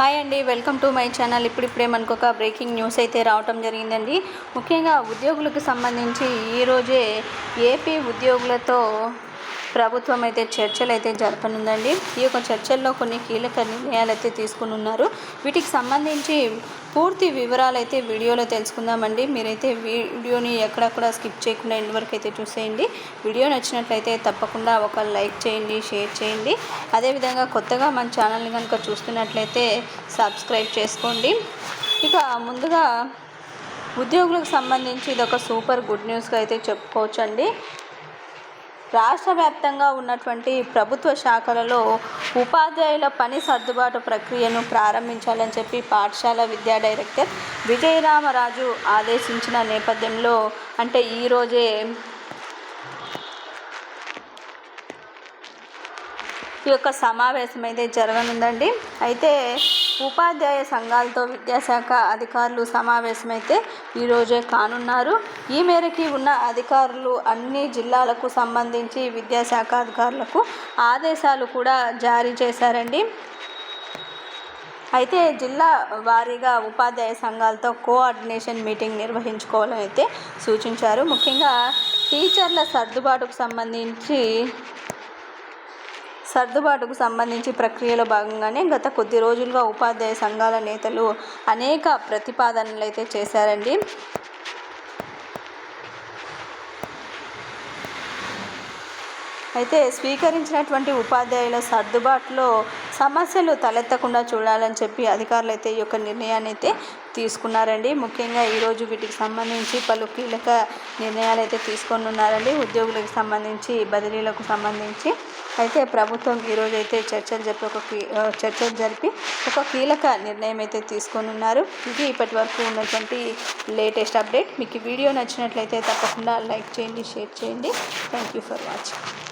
Hi అండి welcome to my channel. ఇప్పుడిప్పుడే మనకు ఒక బ్రేకింగ్ న్యూస్ అయితే రావటం జరిగిందండి. ముఖ్యంగా ఉద్యోగులకు సంబంధించి ఈరోజే ఏపీ ఉద్యోగులతో ప్రభుత్వం అయితే చర్చలు అయితే జరపనుందండి. ఈ యొక్క చర్చల్లో కొన్ని కీలక నిర్ణయాలు అయితే తీసుకుని ఉన్నారు వీటికి సంబంధించి పూర్తి వివరాలు అయితే వీడియోలో తెలుసుకుందామండి. మీరైతే వీడియోని ఎక్కడక్కడ స్కిప్ చేయకుండా ఎండ్ వరకు అయితే చూసేయండి. వీడియో నచ్చినట్లయితే తప్పకుండా ఒక లైక్ చేయండి షేర్ చేయండి. అదేవిధంగా కొత్తగా మన ఛానల్ని కనుక చూస్తున్నట్లయితే సబ్స్క్రైబ్ చేసుకోండి. ఇక ముందుగా ఉద్యోగులకు సంబంధించి ఇది ఒక సూపర్ గుడ్ న్యూస్గా అయితే చెప్పుకోవచ్చండి. రాష్ట్ర వ్యాప్తంగా ఉన్నటువంటి ప్రభుత్వ శాఖలలో ఉపాధ్యాయుల పని సర్దుబాటు ప్రక్రియను ప్రారంభించాలని చెప్పి పాఠశాల విద్యా డైరెక్టర్ విజయరామరాజు ఆదేశించిన నేపథ్యంలో అంటే ఈరోజే ఈ యొక్క సమావేశం అయితే జరగనుందండి. అయితే ఉపాధ్యాయ సంఘాలతో విద్యాశాఖ అధికారులు సమావేశమైతే ఈరోజే కానున్నారు. ఈ మేరకి ఉన్న అధికారులు అన్ని జిల్లాలకు సంబంధించి విద్యాశాఖ అధికారులకు ఆదేశాలు కూడా జారీ చేశారండి. అయితే జిల్లా వారీగా ఉపాధ్యాయ సంఘాలతో కోఆర్డినేషన్ మీటింగ్ నిర్వహించుకోవాలని అయితే సూచించారు. ముఖ్యంగా టీచర్ల సర్దుబాటుకు సంబంధించి సర్దుబాటుకు సంబంధించి ప్రక్రియలో భాగంగానే గత కొద్ది రోజులుగా ఉపాధ్యాయ సంఘాల నేతలు అనేక ప్రతిపాదనలు అయితే చేశారండి. అయితే స్వీకరించినటువంటి ఉపాధ్యాయుల సర్దుబాటులో సమస్యలు తలెత్తకుండా చూడాలని చెప్పి అధికారులు అయితే ఈ యొక్క నిర్ణయాన్ని అయితే తీసుకున్నారండి. ముఖ్యంగా ఈరోజు వీటికి సంబంధించి పలు కీలక నిర్ణయాలు అయితే తీసుకొని ఉన్నారండి. ఉద్యోగులకు సంబంధించి బదిలీలకు సంబంధించి అయితే ప్రభుత్వం ఈరోజు అయితే చర్చలు జరిపి ఒక చర్చలు జరిపి ఒక కీలక నిర్ణయం అయితే తీసుకొని ఉన్నారు. ఇది ఇప్పటి వరకు ఉన్నటువంటి లేటెస్ట్ అప్డేట్. మీకు వీడియో నచ్చినట్లయితే తప్పకుండా లైక్ చేయండి షేర్ చేయండి. Thank you for watching.